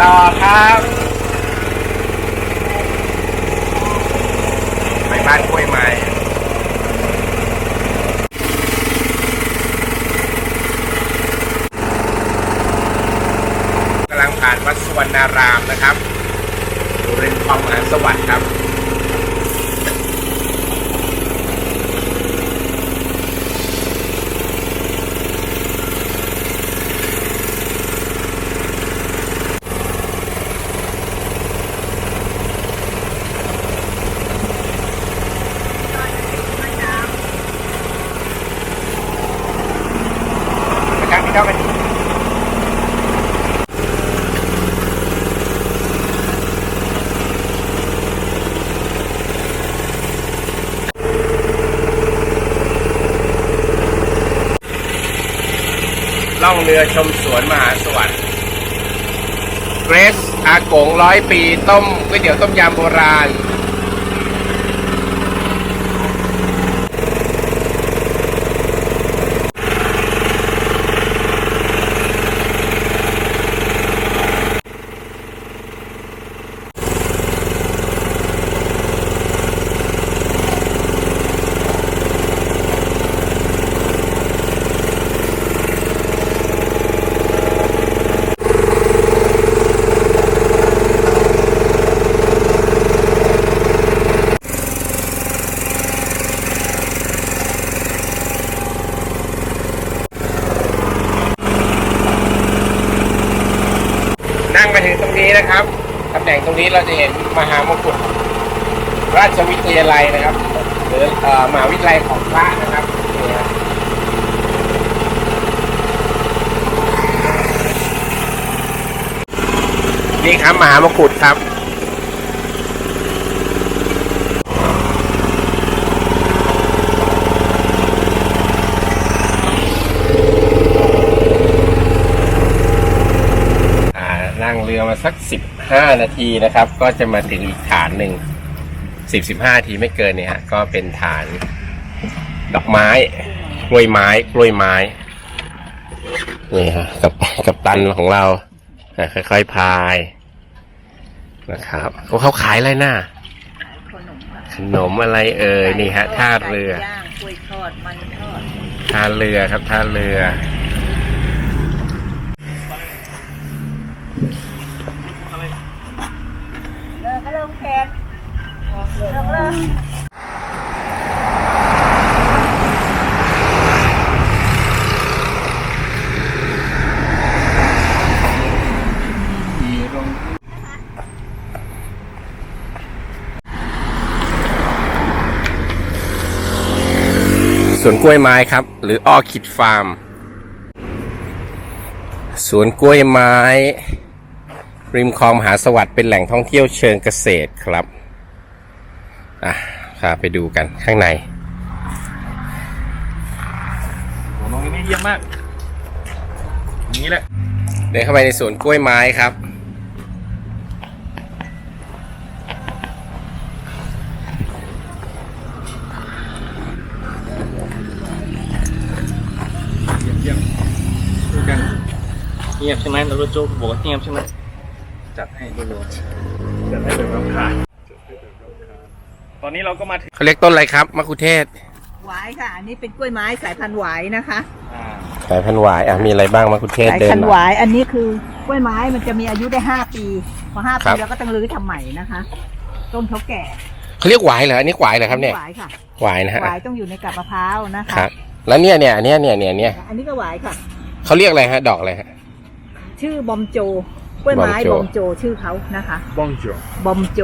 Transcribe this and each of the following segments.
ต่อครับ ไปบ้านกล้วยไม้กำลังผ่านวัดสุวรรณารามนะครับอยู่ริมคลองมหาสวัสดิ์ครับ เจ้ากันล่องเรือชมสวนมหาสวัสดิ์เกรสอากงร้อยปี ต้มก๋วยเตี๋ยวต้มยำโบราณ นั่งมาถึงตรงนี้นะครับตำแหน่งตรงนี้เราจะเห็นมหามงกุฎราชวิทยาลัยนะครับ หรือออมหาวิทยาลัยของพระนะครับนี่ครับนี่ครับมหามงกุฎครับ 15 นาทีนะครับ ก็จะมาถึงอีกฐานหนึ่ง10 15นาทีไม่เกินเนี่ยฮะก็เป็นฐานดอกไม้กล้วยไม้กล้วยไม้นี่ฮะกับกับตันของเราค่อยๆพายนะครับเขาขายอะไรน่ะขนมอะไรเอ่ยนี่ฮะท่าเรือท่าเรือครับท่าเรือ แขกเลิกเลิกสวนกล้วยไม้ครับ หรือออคิดฟาร์ม สวนกล้วยไม้ ริมคลองมหาสวัสดิ์เป็นแหล่งท่องเที่ยวเชิงเกษตรครับ อะพาไปดูกันข้างในโอ้น้องนี่เยี่ยมมากอย่างนี้แหละ เดินเข้าไปในสวนกล้วยไม้ครับ เยี่ยมเยี่ยมดูกันเงียบใช่ไหมเราโจ๊กบอกว่าเงียบใช่ไหม จัดให้รัวๆจัดให้แบบราคาตอนนี้เราก็มาถึงเขาเรียกต้นอะไรครับมะคุเทศหวายค่ะ อันนี้เป็นกล้วยไม้สายพันธุ์หวายนะคะ อ่าสายพันธุ์หวายอะมีอะไรบ้างมะคุเทศสายเดินพันธุ์มาหวาย อันนี้คือกล้วยไม้มันจะมีอายุได้ห้าปี พอห้าครัปีบเราก็ต้องรื้อทำใหม่นะคะ ต้นเขาแก่เขาเรียกหวายเหรออันนี้หวายเหรอครับเนี่ยหวายค่ะ หวายนะฮะหวายต้องอยู่ในกับมะพร้าวนะคะ ครับ แล้วเนี่ยเนี่ยอันเนี้ยเนี่ยเนี่ยเนี่ยอันนี้ก็หวายค่ะ เขาเรียกอะไรฮะดอกอะไรฮะชื่อบอมโจ กล้วยไม้บอมโจบอมโจชื่อเขานะคะ บ้องโจบอมโจ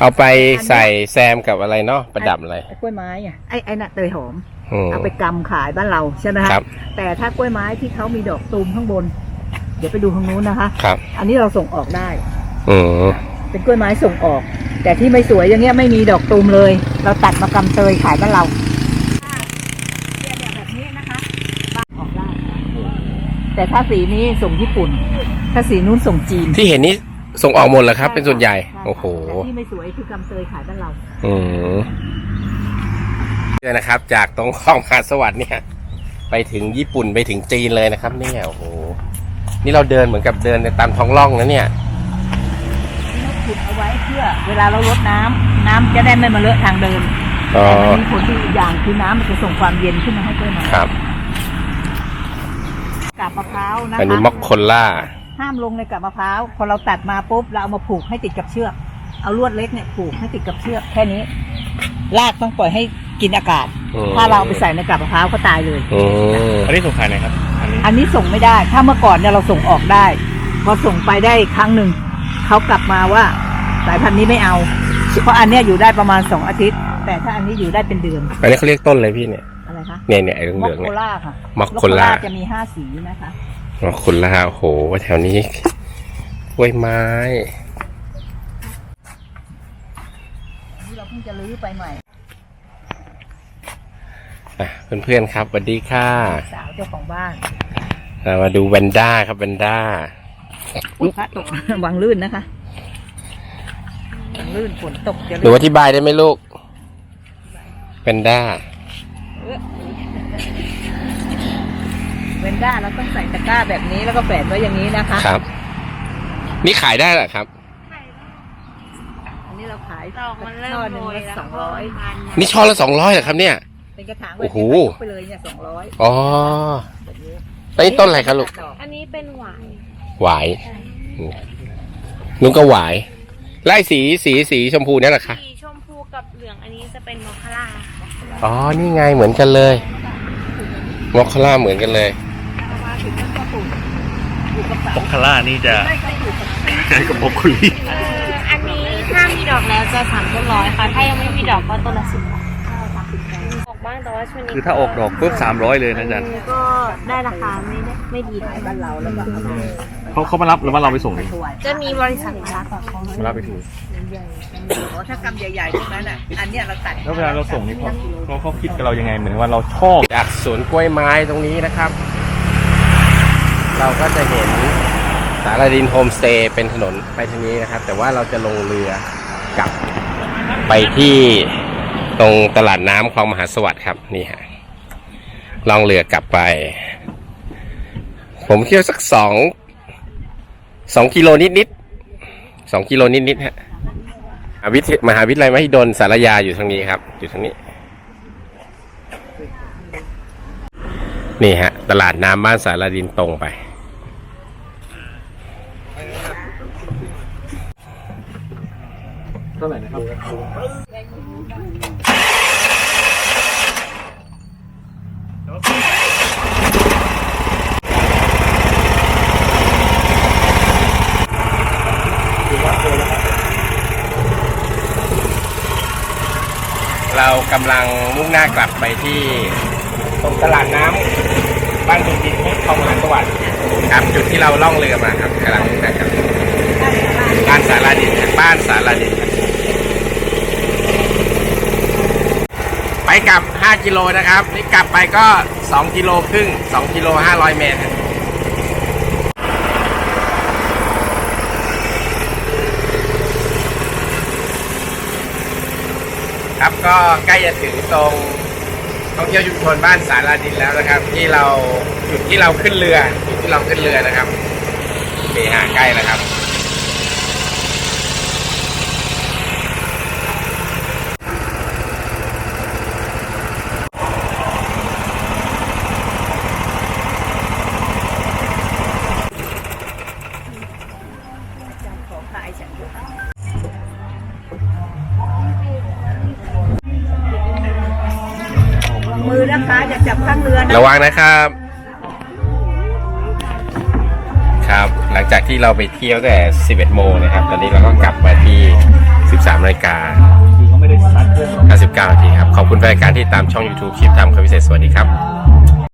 เอาไปใส่แซมกับอะไรเนาะประดับอะไรไอ้กล้วยไม้อะไอ้ไอ้น่ะเตยหอม อืม เอาไปกำขายบ้านเราใช่ไหมคะครับ แต่ถ้ากล้วยไม้ที่เขามีดอกตูมข้างบน เดี๋ยวไปดูทางนู้นนะคะ ครับ อันนี้เราส่งออกได้ อืม เป็นกล้วยไม้ส่งออก แต่ที่ไม่สวยอย่างเงี้ยไม่มีดอกตูมเลย เราตัดมากำเตยขายบ้านเราแบบนี้นะคะออกได้แต่ถ้าสีนี้ส่งญี่ปุ่น ถ้าสีนู้นส่งจีนที่เห็นนี่ส่งออกหมดเหรอครับ เป็นส่วนใหญ่ช่ค่ะโอ้โห แต่ที่ไม่สวยคือกำเตยขายบ้านเรา อืมเนี่ยนะครับ จากตรงคลองมหาสวัสดิ์เนี่ย ไปถึงญี่ปุ่นไปถึงจีนเลยนะครับ เนี่ยโอ้โห นี่เราเดินเหมือนกับเดินในตามท้องร่องนะเนี่ยใขุดเอาไว้เพื่อเวลาเราลดน้ำน้ำจะได้ไม่มาเลอะทางเดินอ๋อ แต่มันมีผลดีอีกอย่างคือน้ำมันจะส่งความเย็นขึ้นมาให้กล้วยไม้ครับ กาบมะพร้าวนะคะอันนี้มอคโคล่า ห้ามลงในกาบมะพร้าวพอเราตัดมาปุ๊บเราเอามาผูกให้ติดกับเชือก เอาลวดเล็กเนี่ยผูกให้ติดกับเชือกแค่นี้รากต้องปล่อยให้กินอากาศ อืม ถ้าเราเอาไปใส่ในกาบมะพร้าวก็ตายเลย อืมอันนี้ส่งขายไหนครับ อันนี้อันนี้ส่งไม่ได้ ถ้าเมื่อก่อนเนี่ยเราส่งออกได้ พอส่งไปได้ครั้งหนึ่ง เขากลับมาว่าสายพันธุ์นี้ไม่เอา เพราะอันเนี้ยอยู่ได้ประมาณสองอาทิตย์ แต่ถ้าอันนี้อยู่ได้เป็นเดือน อันนี้เขาเรียกต้นอะไรพี่เนี่ย อะไรคะเนี่ยเนี่ยไอ้เหมอลืคองๆโคเนี่ย ล่าค่ะมอคโคล่าจะมีห้าสีนะคะ มอคโคล่าโอ้โห แถวนี้กล้วยไม้อันนี้เราเพิ่งจะรื้อไปใหม่อะเพื่อนๆครับสวัสดีค่ะ สาวเจ้าของบ้านเรามาดูแวนด้าครับแวนด้าอุ๊ยพระตก วางลื่นนะคะวางลื่นฝนตกจะหนูลื่นอธิบายได้ไหมลูกแวนด้า เออ เวนด้าเราต้องใส่ตะกร้าแบบนี้แล้วก็แฝนไว้อย่างนี้นะคะครับ นี่ขายได้เหรอครับ อันนี้เราขายดอกมันเริ่มช่อหนึ่งโรยละแล้วสองร้อยพันนี่ช่อละสองร้อยเหรอครับเนี่ย เป็นกระถางโอ้โหไปเลยเนี่ยสองร้อยอ๋อแบบนี้แล้วนี่ต้นอะไรครับลูก ดอกอันนี้เป็นหวายหวายนุ้งก็หวายไล่สีสีสีชมพูเนี่ยเหรอคะ สีชมพูกับเหลืองอันนี้จะเป็นมอคคาร่าอ๋อ นี่ไงเหมือนกันเลยมอคคาร่าเหมือนกันเลย มาถึงต้นก็ปลูกปลูกกระเป๋าปกคาร่านี่จะไม่ก็ปลูกกระเป๋าใช้กับปกคุลีเอออันนี้ถ้ามีดอกแล้วจะสามต้นร้อยค่ะ ถ้ายังไม่มีดอกก็ต้นละสิบบาทออกบ้างแต่ว่าช่วงนี้คือถ้าออกดอกปุ๊บสามร้อยเลยนะอาจันก็ได้ราคาไม่ได้ไม่ดีขายบ้านเราแล้วก็เอามาเขาเขามารับหรือว่าเราไปส่งเองถวายจะมีบริษัทมารับกับเขามารับไปถูกโอ้ถ้ากำใหญ่ๆตรงนั้นอะ อันเนี้ยเราตัดแล้วเวลาเราส่งนี่เขาเขาเขาคิดกับเรายังไงเหมือนว่าเราชอบจากสวนกล้วยไม้ตรงนี้นะครับ เราก็จะเห็นสารดินโฮมสเตย์เป็นถนนไปทางนี้นะครับ แต่ว่าเราจะลงเรือกลับไปที่ตรงตลาดน้ำคลองมหาสวัสดิ์ครับนี่ฮะล่องเรือกลับไป ผมเที่ยวสักสองสองกิโลนิดนิดสองกิโลนิดนิดฮะวิทมหาวิทยาลัยมหิดลสารยาอยู่ทางนี้ครับ อยู่ทางนี้ นี่ฮะ ตลาดน้ำบ้านสารดินตรงไป เท่าไหร่นะครับเรากำลังมุ่งหน้ากลับไปที่ตรงตลาดน้ำบ้านดุงดินที่คลองมหาสวัสดิ์ครับจุดที่เราล่องเรือมาครับกำลังมุ่งหน้ากลับบ้านสารดินครับบ้านสารดินครับ ไปกลับ 5 กิโลนะครับ นี่กลับไปก็ 2 กิโลครึ่ง 2 กิโล 500 เมตรครับก็ใกล้จะถึงตรงท่องเที่ยวชุมชนบ้านสาราดินแล้วนะครับ ที่เราจุดที่เราขึ้นเรือจุดที่เราขึ้นเรือนะครับนี่ฮะใกล้แล้วครับ มือนะคะอย่าจับข้างเรือนะระวังนะครับ ครับ หลังจากที่เราไปเที่ยวแต่ 11 โมงนะครับ ตอนนี้เราก็กลับมาที่ 13นาฬิกาคือเขาสตาร์ทเก59นาทีครับ ขอบคุณแฟนรายการที่ตามช่อง YouTube ชิปทำคำพิเศษสวัสดีครับ